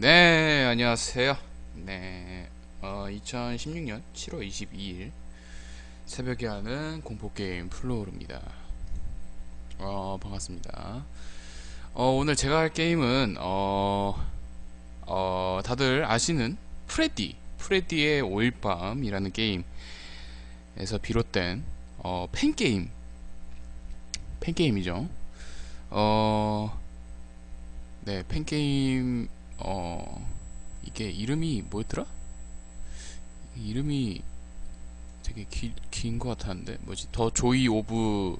네, 안녕하세요. 네, 어, 2016년 7월 22일 새벽에 하는 공포게임 플로어입니다. 어, 반갑습니다. 어, 오늘 제가 할 게임은, 어, 어, 다들 아시는 프레디, 프레디의 5일밤이라는 게임에서 비롯된, 어, 팬게임, 팬게임이죠. 어, 네, 팬게임, 어, 이게 이름이 뭐였더라? 이름이 되게 기, 긴것 같았는데, 뭐지? 더 조이 오브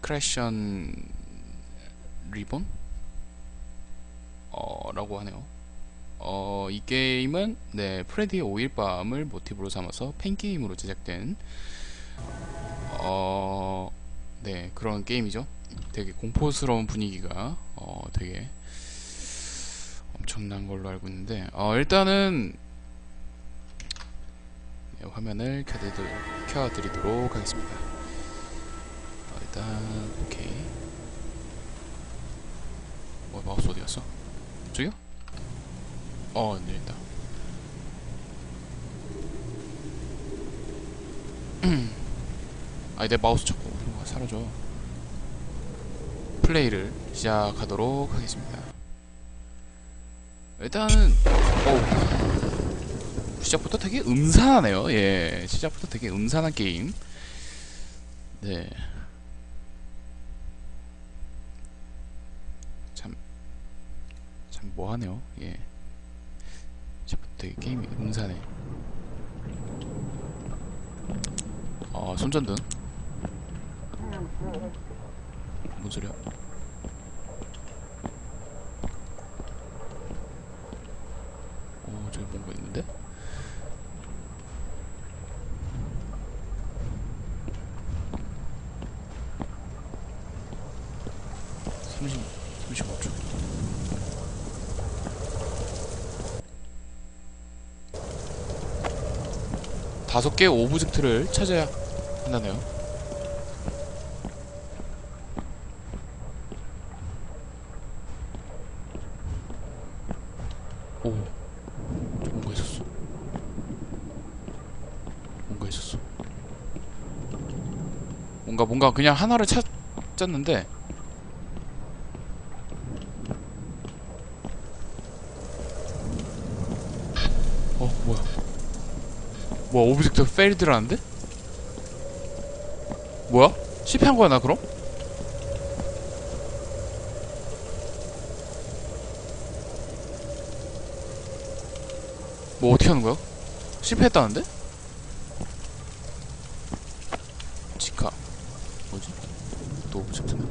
크래션 리본? 어, 라고 하네요. 어, 이 게임은, 네, 프레디의 5일 밤을 모티브로 삼아서 팬게임으로 제작된, 어, 네, 그런 게임이죠. 되게 공포스러운 분위기가 어 되게 엄청난 걸로 알고 있는데 어 일단은 네, 화면을 켜드리, 켜드리도록 하겠습니다. 어, 일단 오케이. 어 마우스 어디 갔어? 저기요? 어, 네, 있다. 아니 내 마우스 자꾸 사라져. 플레이를 시작하도록 하겠습니다. 일단은 어 시작부터 되게 음산하네요. 예, 시작부터 되게 음산한 게임. 네. 참, 참 뭐하네요. 예. 시작부터 게임이 음산해. 어, 손전등. 뭔 소리야? 어, 저기 뭔가 있는데? 다섯 개의 오브젝트를 찾아야 한다네요. 오, 저 뭔가 있었어. 뭔가 있었어. 뭔가 뭔가 그냥 하나를 찾았는데 어 뭐야? 뭐야 오브젝트 페일드라는데? 뭐야? 실패한 거야 나 그럼? 뭐 어떻게 하는 거야? 실패했다는데? 치카 뭐지? 또 오브젝트네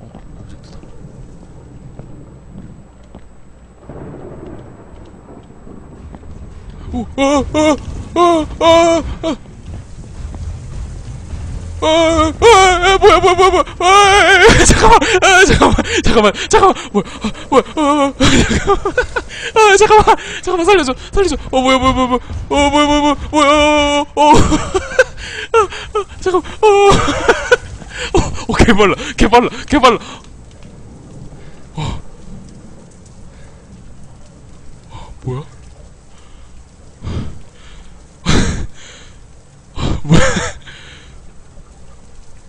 어? 오브젝트다 오! 어! 어! 어! 어! 어! 어, 어, 어, 뭐야, 뭐야, 뭐야, 뭐야, 어, 잠깐만, 아, 잠깐만, 잠깐만, 잠깐만, 뭐야, 어, 뭐야, 어, 어, 잠깐만, 아, 잠깐만, 잠깐만, 살려줘, 살려줘, 어, 뭐야, 뭐야, 뭐야, 뭐야, 어, 뭐야, 뭐야, 뭐야, 뭐야, 어, 어, 어, 어, 잠깐만, 어, 어, 어, 개발라, 개발라, 개발라,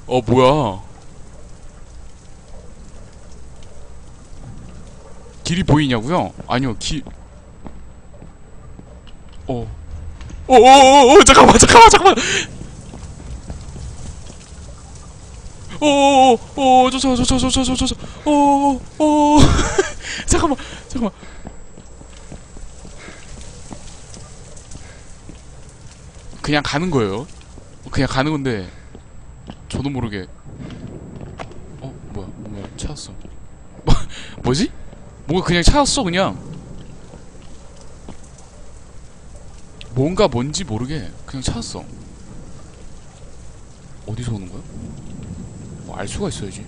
어 뭐야? 길이 보이냐고요? 아니요 길. 어. 오오오오 잠깐만 잠깐만 잠깐만. 오오오 저저 저 저 저 저 저 오오 잠깐만 잠깐만. 그냥 가는 거예요. 그냥 가는 건데 저도 모르게. 어 뭐야? 찾았어. 뭐, 뭐지? 뭔가 그냥 찾았어 그냥. 뭔가 뭔지 모르게 그냥 찾았어. 어디서 오는 거야? 뭐 알 수가 있어야지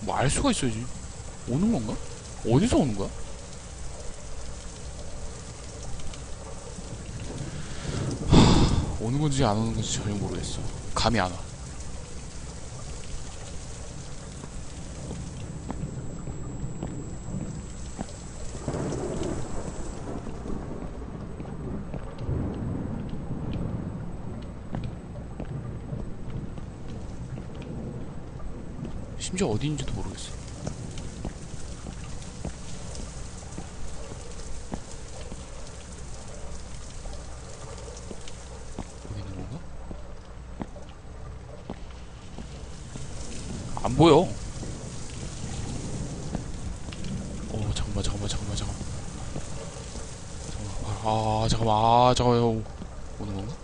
뭐 알 수가 있어야지. 오는 건가? 어디서 오는 거야? 하, 오는 건지 안 오는 건지 전혀 모르겠어. 감이 안 와. 심지어 어디 있는지도 모르겠어. 여기 있는 건가? 안 보여. 어 잠깐만 잠깐만 잠깐만 잠깐만. 잠깐만 아 잠깐만 아 잠깐만 오- 오는 건가?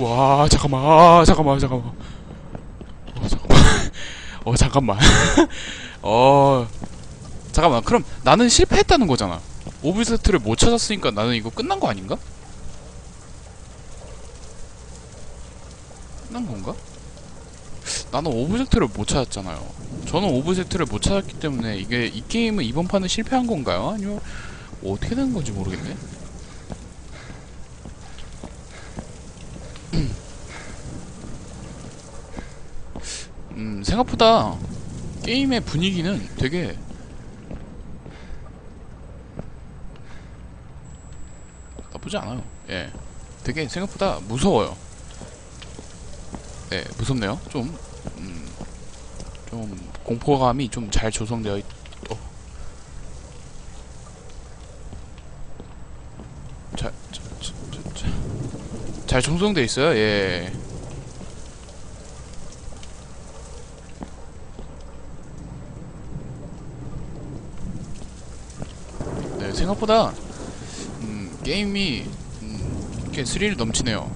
와 잠깐만. 아 잠깐만 잠깐만. 어 잠깐만. 어 잠깐만. 어 잠깐만. 그럼 나는 실패했다는 거잖아. 오브세트를 못 찾았으니까 나는 이거 끝난 거 아닌가? 끝난 건가? 나는 오브젝트를 못 찾았잖아요. 저는 오브젝트를 못 찾았기 때문에 이게 이 게임은 이번 판은 실패한 건가요? 아니면 뭐 어떻게 된 건지 모르겠네 음, 생각보다 게임의 분위기는 되게 나쁘지 않아요. 예. 되게 생각보다 무서워요. 네, 무섭네요. 좀, 음, 좀 공포감이 좀 잘 조성되어 있, 어. 잘, 잘, 잘, 잘, 잘, 잘 조성되어 있어요. 예. 네, 생각보다 음, 게임이 음, 이렇게 스릴 넘치네요.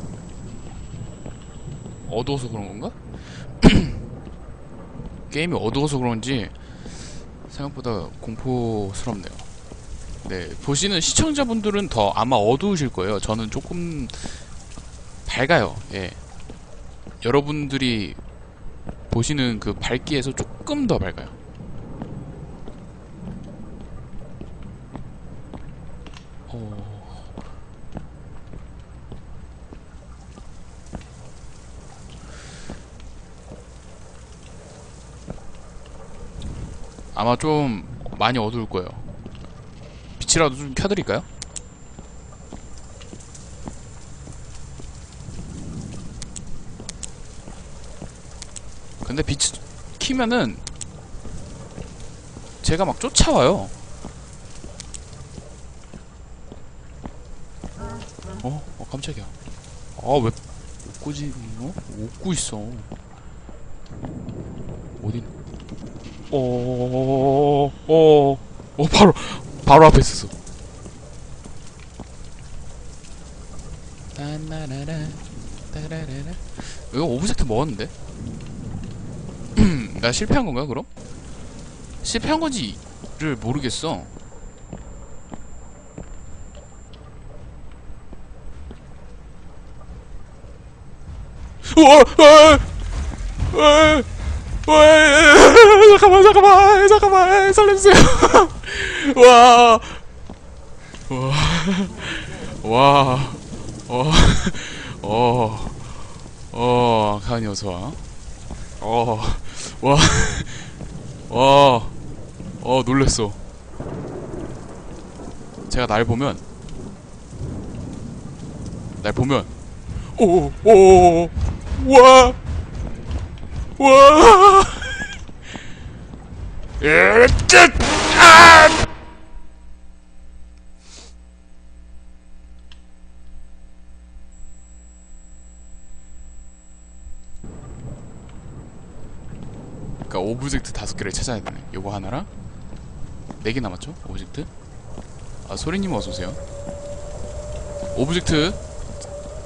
어두워서 그런 건가? 게임이 어두워서 그런지 생각보다 공포스럽네요. 네, 보시는 시청자분들은 더 아마 어두우실 거예요. 저는 조금 밝아요. 예. 여러분들이 보시는 그 밝기에서 조금 더 밝아요. 어... 아마 좀 많이 어두울 거예요. 빛이라도 좀 켜드릴까요? 근데 빛 키면은 제가 막 쫓아와요. 어? 어 깜짝이야 아왜 옷구지 어? 웃고 있어 어디 어어어어 어, 어, 바로 바로 앞에 있었어. 이거 오브젝트 먹었는데? 나 실패한 건가 그럼? 실패한 건지를 모르겠어! 어, 어, 어, 잠깐만 잠깐만 잠깐만 살려주세요 와 와, 와, 어, 어, 어, 가은이 어서 와. 어, 와, 와, 어, 놀랬어. 제가 날 보면, 날 보면, 오, 오, 와, 와, 에, 쯧, 아! 그러니까 오브젝트 다섯 개를 찾아야 되네. 요거 하나랑 네 개 남았죠? 오브젝트. 아 소리님 어서 오세요. 오브젝트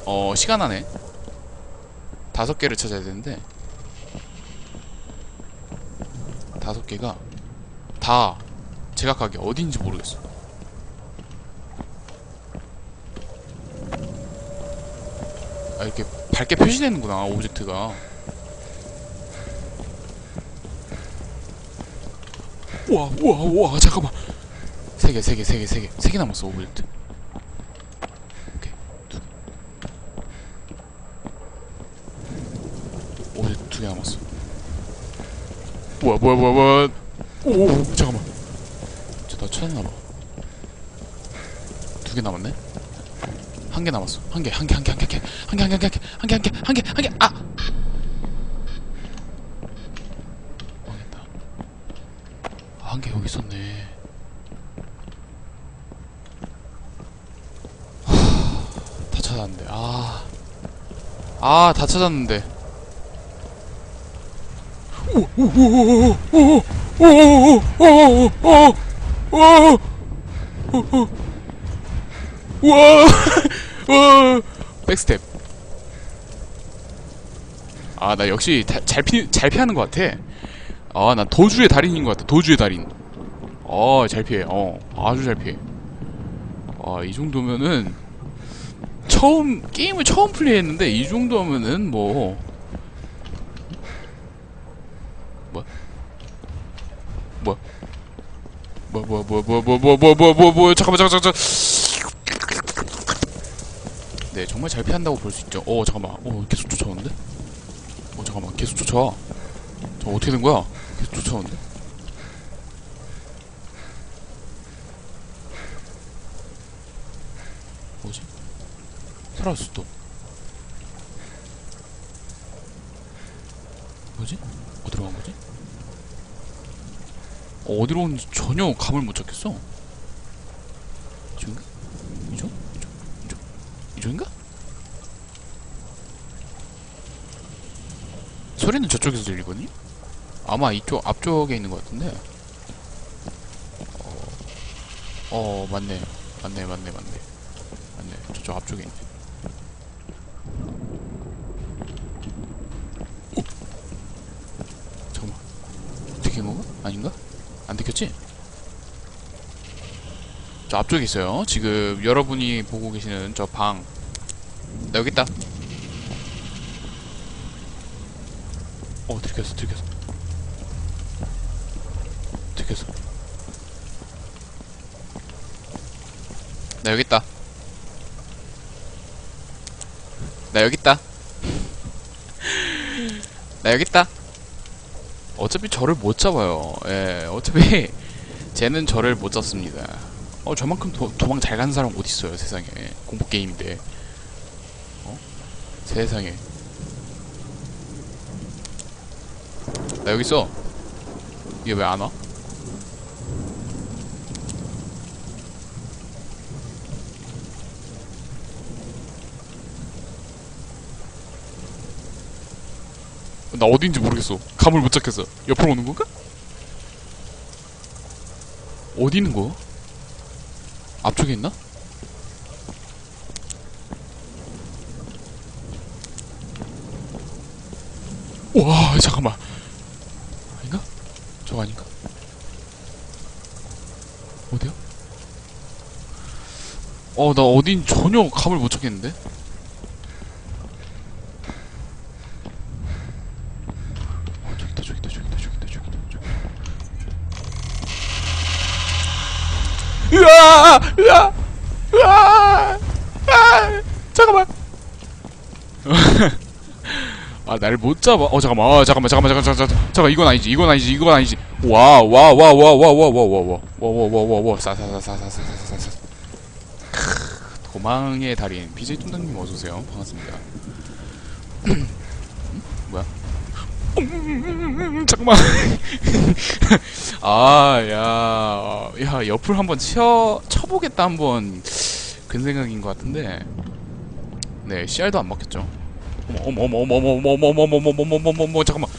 어 시간 안에 다섯 개를 찾아야 되는데 다섯 개가 다 제각각이 어디인지 모르겠어. 아 이렇게 밝게 표시되는구나 오브젝트가. 우와 우와 우와 잠깐만. 세 개, 세 개, 세 개, 세 개, 세 개 남았어 오브젝트. 오케이 두 개. 오브젝트 두 개 남았어. 뭐야 뭐야 뭐야 뭐야. 오 잠깐만. 저나 찾았나봐. 두 개 남았네. 한 개 남았어. 한 개, 한 개, 한 개 여기 있었네. 다 찾았는데 아. 아, 다 찾았는데. 우와! 백스텝. 아, 나 역시 다- 잘 피, 잘 피하는 것 같아. 아, 난 도주의 달인인 것 같아. 도주의 달인. 어, 잘 피해. 어, 아주 잘 피해. 아, 이 정도면은 처음 게임을 처음 플레이했는데 이 정도면은 뭐 뭐야? 뭐야? 뭐뭐 뭐 뭐 뭐 뭐 뭐 뭐 뭐 뭐 잠깐만 잠깐 잠깐 네 정말 잘 피한다고 볼 수 있죠. 어 잠깐만 어 계속 쫓아오는데? 어 잠깐만 계속 쫓아와. 저 어떻게 된 거야? 쫓아오는데? 뭐지? 사라졌어 또. 뭐지? 어디로 간 거지? 어, 어디로 오는지 전혀 감을 못 잡겠어. 이쪽인가? 이쪽? 이쪽? 이쪽? 이쪽인가? 소리는 저쪽에서 들리거든요? 아마 이쪽 앞쪽에 있는 것 같은데. 어, 어 맞네. 맞네, 맞네, 맞네. 맞네. 저쪽 앞쪽에 있네. 오! 잠깐만. 들킨 건가? 아닌가? 안 들켰지? 저 앞쪽에 있어요. 지금 여러분이 보고 계시는 저 방. 나 여기 있다. 어, 들켰어, 들켰어. 들켰어. 나 여기 있다. 나 여기 있다. 나 여기 있다. 어차피 저를 못 잡아요. 예, 어차피 쟤는 저를 못 잡습니다. 어, 저만큼 도, 도망 잘 가는 사람 어디 있어요, 세상에. 공포 게임인데. 어? 세상에. 나 여기 있어. 얘 왜 안 와? 나 어딘지 모르겠어. 감을 못 잡겠어. 옆으로 오는 건가? 어디 있는 거? 앞쪽에 있나? 와 잠깐만 아닌가? 저거 아닌가? 어디야? 어나 어딘 전혀 감을 못 잡겠는데? 어 저기 있다 저기 있다 저기 있다 저기 있다 저기 있다 저기 있다 으아 으아 으아 아 잠깐만 아 잡아 어 잠깐만 아 잠깐만 잠깐만 잠깐만 잠깐만 잠깐 이건 아니지 이건 아니지 이건 아니지 와 와 와 와 와 와 와 와 와 와 와 와와 싸싸싸싸싸싸싸싸 도망의 달인 BJ 뚱땅님 어서 오세요 반갑습니다 음? 뭐야 음, 잠깐만 아야야 옆을 한번 쳐 쳐보겠다 한번 그 생각인 것 같은데 네 CR도 안 먹혔죠 어머 어머 어머 어머 어머 어머 어머 어머 어머 어머 어머 어머 잠깐만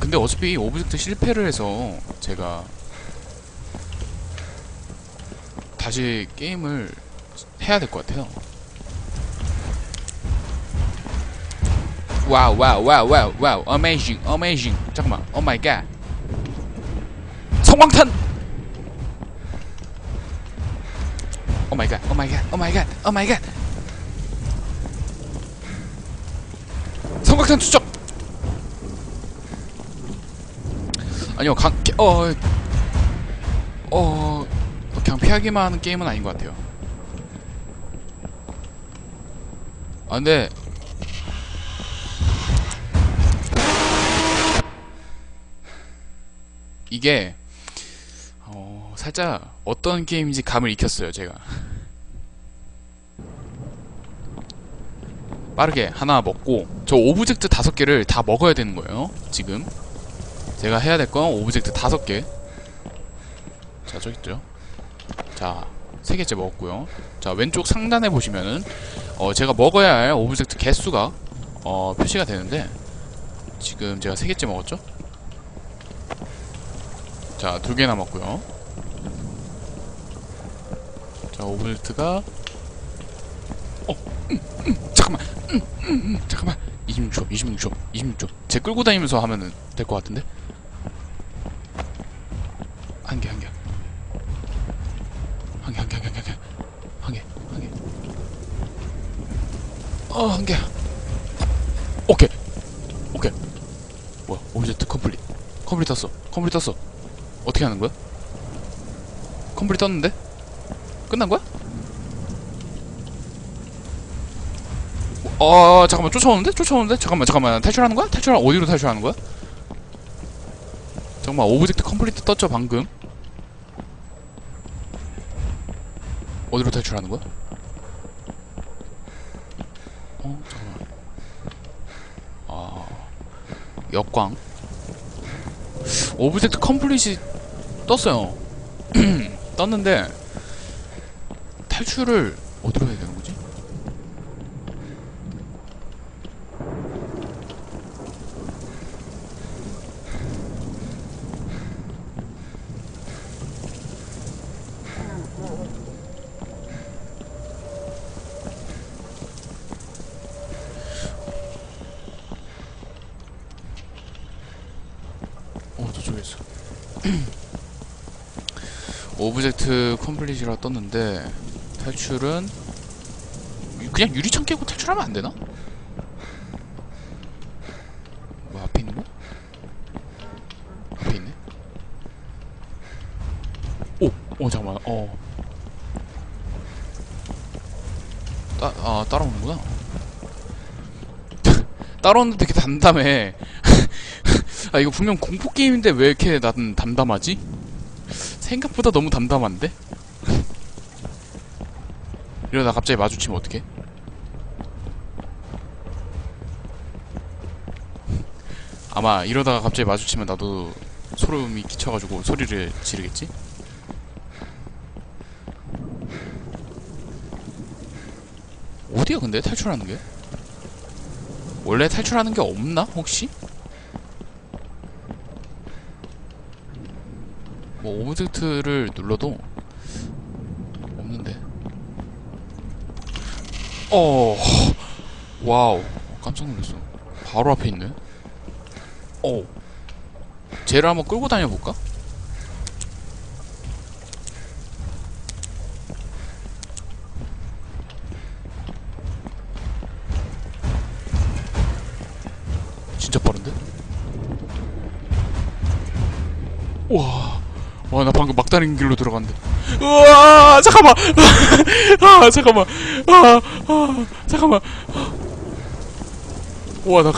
근데 어차피 오브젝트 실패를 해서 제가 다시 게임을 해야 될 것 같아요 와우 와우 와우 와우 와우 어메이징 어메이징 잠깐만 오 마이 갓 성광탄 오마이갓 오마이갓 오마이갓 오마이갓 성광탄 투척. 아니요 강.. 어.. 어... 그냥 피하기만 하는 게임은 아닌 것 같아요. 아 근데 이게 어, 살짝 어떤 게임인지 감을 익혔어요 제가 빠르게 하나 먹고 저 오브젝트 다섯 개를 다 먹어야 되는 거예요 지금. 제가 해야 될 건 오브젝트 다섯 개자 저기 있죠. 자 세 개째 먹었고요. 자 왼쪽 상단에 보시면은 어 제가 먹어야 할 오브젝트 개수가 어 표시가 되는데 지금 제가 세 개째 먹었죠? 자, 두 개 남았고요. 자, 오브젝트가 어, 음, 음, 잠깐만, 음, 음, 음, 잠깐만, 26초, 26초, 26초. 제 끌고 다니면서 하면은 될 것 같은데? 한 개, 한 개, 한 개, 한 개, 한 개, 한 개, 한 개. 어, 한 개. 오케이, 오케이. 뭐야, 오브젝트 컴플릿. 컴플릿 떴어, 컴플릿 떴어. 어떻게 하는 거야? 컴플릿 떴는데? 끝난 거야? 어, 어, 잠깐만 쫓아오는데? 쫓아오는데? 잠깐만 잠깐만 탈출하는 거야? 탈출 어디로 탈출하는 거야? 잠깐만 오브젝트 컴플리트 떴죠 방금 어디로 탈출하는 거야? 어 잠깐만 아 역광 오브젝트 컴플릿이 떴어요. 떴는데 탈출을 어디로 해야 되는 거지? 어 저쪽에 있어. 컴플릿이라 떴는데 탈출은 그냥 유리창 깨고 탈출하면 안 되나? 뭐 앞에 있는 거야? 앞에 있네. 오, 어 잠깐만, 어. 따, 아 따라오는구나. 따라오는데 되게 담담해. 아 이거 분명 공포 게임인데 왜 이렇게 나는 담담하지? 생각보다 너무 담담한데? 이러다 갑자기 마주치면 어떡해? 아마 이러다가 갑자기 마주치면 나도 소름이 끼쳐가지고 소리를 지르겠지? 어디야 근데 탈출하는 게? 원래 탈출하는 게 없나 혹시? 뭐 오브젝트를 눌러도 없는데 어. 와우. 깜짝 놀랐어. 바로 앞에 있네. 어. 쟤를 한번 끌고 다녀볼까? 진짜 빠른데? 와. 와 나 방금 막다른 길로 들어갔는데 우와 잠깐만. 아 잠깐만. 아, 아 잠깐만. 와나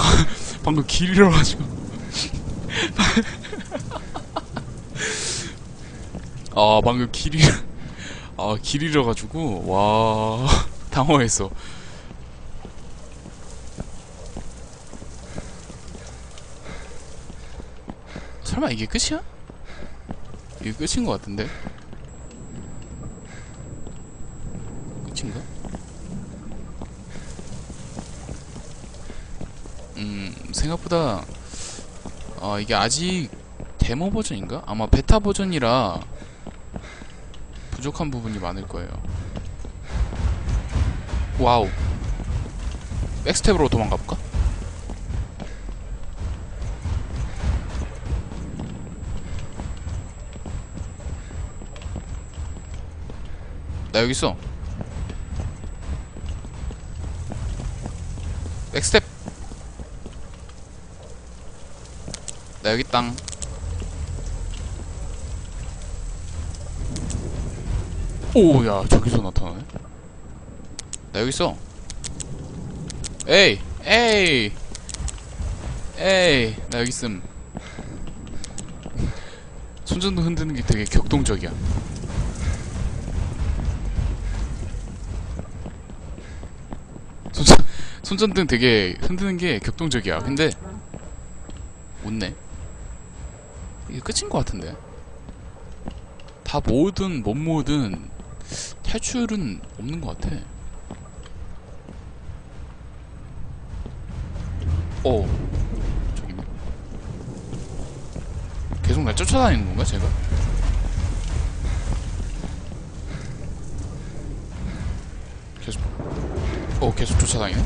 방금 길 잃어가지고. 아 방금 길이 아길 잃어가지고. 와 당황했어. 설마 이게 끝이야? 이게 끝인 것 같은데? 음 생각보다 어, 이게 아직 데모 버전인가? 아마 베타 버전이라 부족한 부분이 많을 거예요 와우 백스텝으로 도망가볼까? 나 여기 있어 백스텝 나 여기 땅. 오, 야, 저기서 나타나네. 나 여기 있어. 에이, 에이, 에이, 나 여기 있음. 손전등 흔드는 게 되게 격동적이야. 손전, 손전등 되게 흔드는 게 격동적이야. 근데 웃네. 이게 끝인 것 같은데. 다 모으든 못 모으든 탈출은 없는 것 같아. 어, 저기 계속 날 쫓아다니는 건가 제가? 계속 어 계속 쫓아다니네.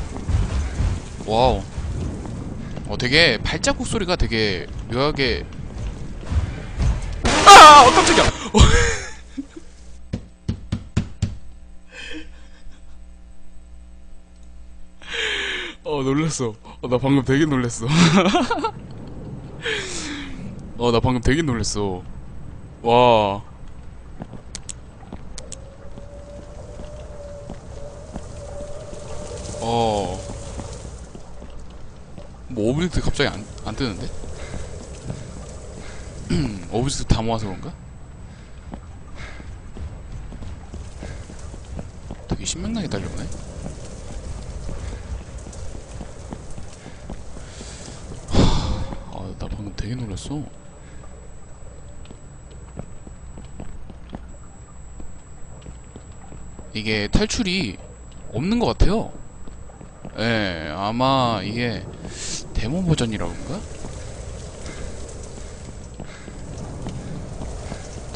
와우. 어 되게 발자국 소리가 되게 묘하게 아 깜짝이야. 어 놀랬어. 어, 나 방금 되게 놀랬어. 어 나 방금 되게 놀랬어. 와. 어. 뭐 오브젝트 갑자기 안, 안 뜨는데? 오브젝트 다 모아서 그런가? 되게 신명나게 달려오네. 아, 나 방금 되게 놀랐어. 이게 탈출이 없는 것 같아요. 예, 아마 이게 데모 버전이라 그런가?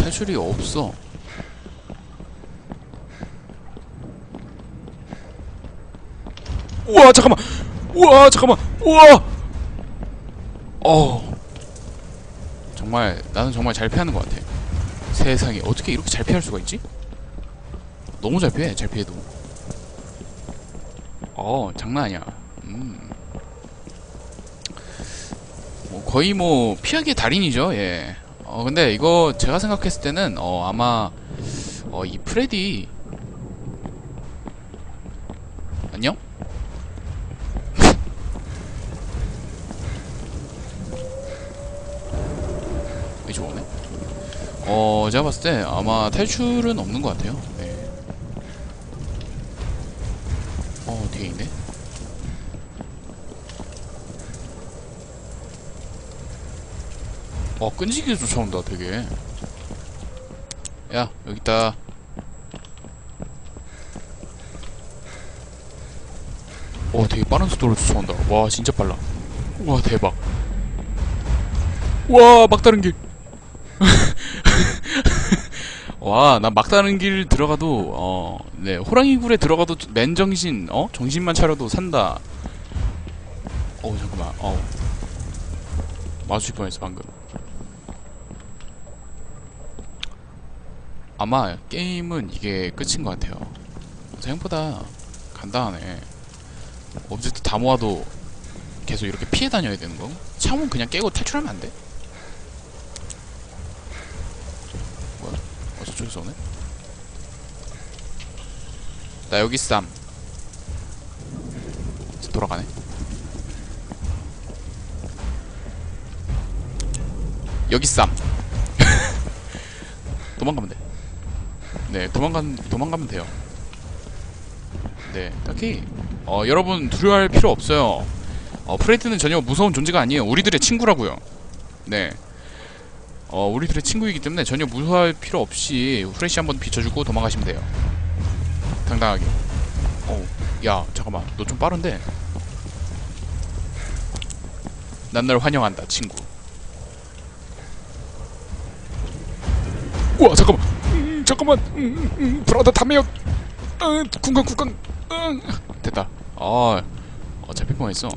탈출이 없어. 우와, 잠깐만! 우와, 잠깐만! 우와! 어. 정말, 나는 정말 잘 피하는 것 같아. 세상에, 어떻게 이렇게 잘 피할 수가 있지? 너무 잘 피해, 잘 피해도. 어, 장난 아니야. 음. 뭐 거의 뭐 피하기의 달인이죠. 예. 어 근데 이거 제가 생각했을 때는 어 아마 어 이 프레디 안녕? 왜 좋네? 어 제가 봤을 때 아마 탈출은 없는 것 같아요. 네. 어 뒤에 있네. 어 끈질기게 쫓아온다 되게 야 여기 있다 어 되게 빠른 속도로 쫓아온다 와 진짜 빨라 와 대박 와 막다른 길 와, 나 막다른 길 들어가도, 어, 네, 호랑이 굴에 들어가도 맨정신, 어? 정신만 차려도 산다. 어, 잠깐만, 어. 마주칠 뻔했어, 방금. 아마 게임은 이게 끝인 것 같아요. 생각보다 간단하네. 오브젝트 다 모아도 계속 이렇게 피해 다녀야 되는 거? 창문 그냥 깨고 탈출하면 안 돼? 뭐야? 어, 저쪽에서 오네? 나 여기 쌈. 돌아가네. 여기 쌈. 도망가면 돼. 네, 도망간 도망가면 돼요. 네, 딱히 어, 여러분 두려워할 필요 없어요. 어, 프레드는 전혀 무서운 존재가 아니에요. 우리들의 친구라고요. 네. 어, 우리들의 친구이기 때문에 전혀 무서워할 필요 없이 후레쉬 한번 비춰주고 도망가시면 돼요. 당당하게. 어, 야, 잠깐만, 너 좀 빠른데. 난 널 환영한다, 친구. 우와, 잠깐만. 음, 잠깐만. 음, 음, 음, 브라더 담에요. 음, 군간. 음. 됐다. 아, 어, 잡힐 뻔했어.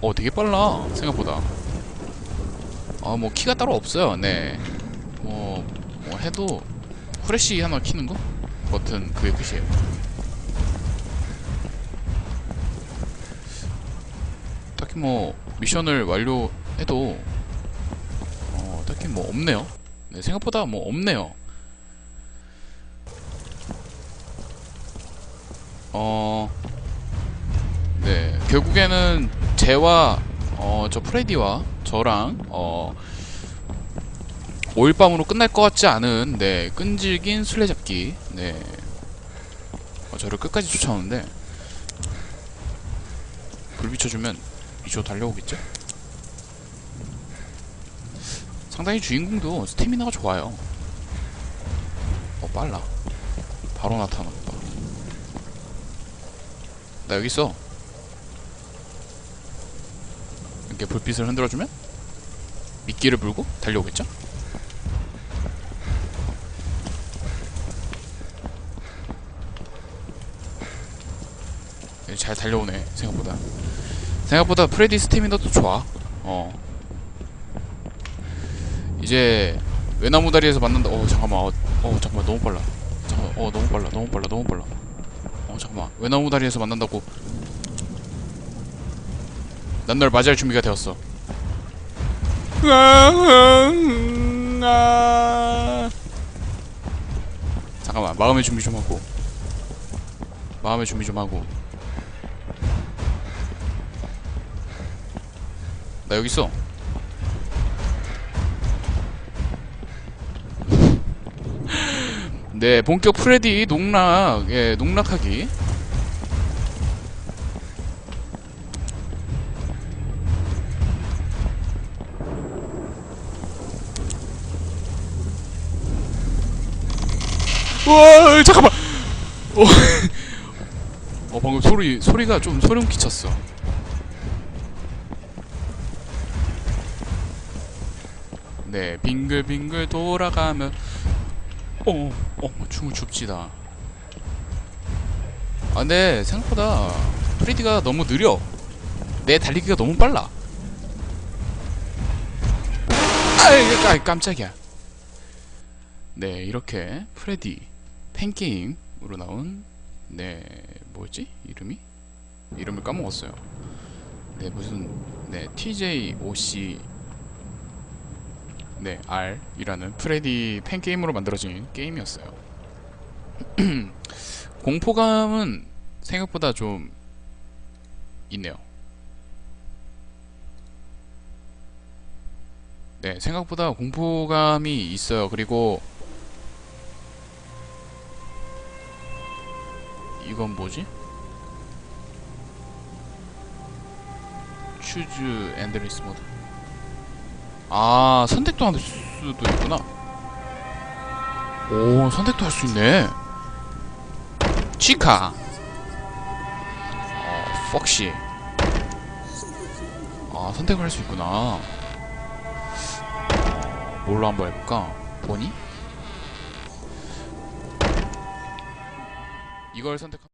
어, 되게 빨라 생각보다. 아, 뭐 키가 따로 없어요. 네. 뭐, 뭐 해도 후레쉬 하나 키는 거? 버튼 그게 끝이에요. 딱히 뭐 미션을 완료해도 어, 딱히 뭐 없네요. 네, 생각보다 뭐 없네요. 어, 네, 결국에는 제와 어, 저 프레디와 저랑 어, 5일밤으로 끝날 것 같지 않은 네 끈질긴 술래잡기 네. 어, 저를 끝까지 쫓아오는데 불 비춰주면 이쪽 달려오겠죠? 상당히 주인공도 스태미나가 좋아요. 어 빨라. 바로 나타났다 나 여기 있어. 이렇게 불빛을 흔들어주면 미끼를 불고 달려오겠죠? 네, 잘 달려오네 생각보다. 생각보다 프레디 스태미너도 좋아. 어. 이제 외나무 다리에서 만난다. 어 잠깐만. 어, 어 잠깐만. 너무 빨라. 잠깐만. 어 너무 빨라. 너무 빨라. 너무 빨라 어 잠깐만. 외나무 다리에서 만난다고? 난 널 맞이할 준비가 되었어. 잠깐만. 마음의 준비 좀 하고. 마음의 준비 좀 하고. 나 여기 있어 네 본격 프레디 농락 예 농락하기. 와 잠깐만. 어, 어 방금 소리 소리가 좀 소름 끼쳤어. 네 빙글빙글 돌아가면 어, 어 춤을 춥시다. 아 근데 생각보다 프레디가 너무 느려. 내 달리기가 너무 빨라. 아이 깜- 깜짝이야. 네 이렇게 프레디 팬게임으로 나온 네 뭐였지? 이름이? 이름을 까먹었어요. 네 무슨 네 TJOC 네 R이라는 프레디 팬게임으로 만들어진 게임이었어요. 공포감은 생각보다 좀 있네요. 네 생각보다 공포감이 있어요. 그리고 이건 뭐지? 엔드리스 모드 아 선택도 할 수도 있구나. 오 선택도 할 수 있네. 치카. 어 퍽시. 아 선택을 할 수 있구나. 어, 뭘로 한번 해볼까? 보니? 이걸 선택